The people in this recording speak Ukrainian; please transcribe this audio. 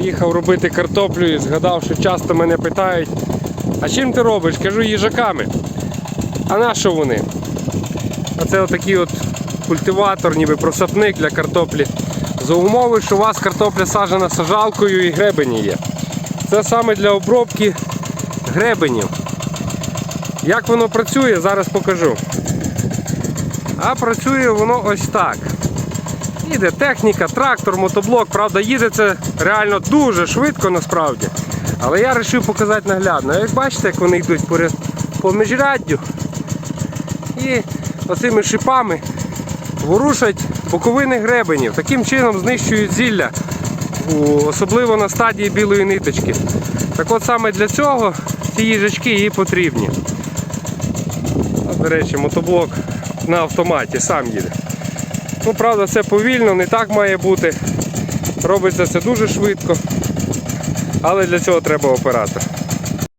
Приїхав робити картоплю і згадав, що часто мене питають, а чим ти робиш? Кажу, їжаками. А на що вони? Оце отакий от культиватор, ніби просапник для картоплі. За умови, що у вас картопля саджена сажалкою і гребені є. Це саме для обробки гребенів. Як воно працює, зараз покажу. А працює воно ось так. Їде техніка, трактор, мотоблок. Правда, їде це реально дуже швидко насправді. Але я вирішив показати наглядно. Як бачите, як вони йдуть по, міжряддю і оцими шипами ворушать боковини гребенів. Таким чином знищують зілля, особливо на стадії білої ниточки. Так от саме для цього ці їжачки і потрібні. До речі, мотоблок на автоматі сам їде. Ну, правда, все повільно, не так має бути. Робиться це дуже швидко. Але для цього треба оператор.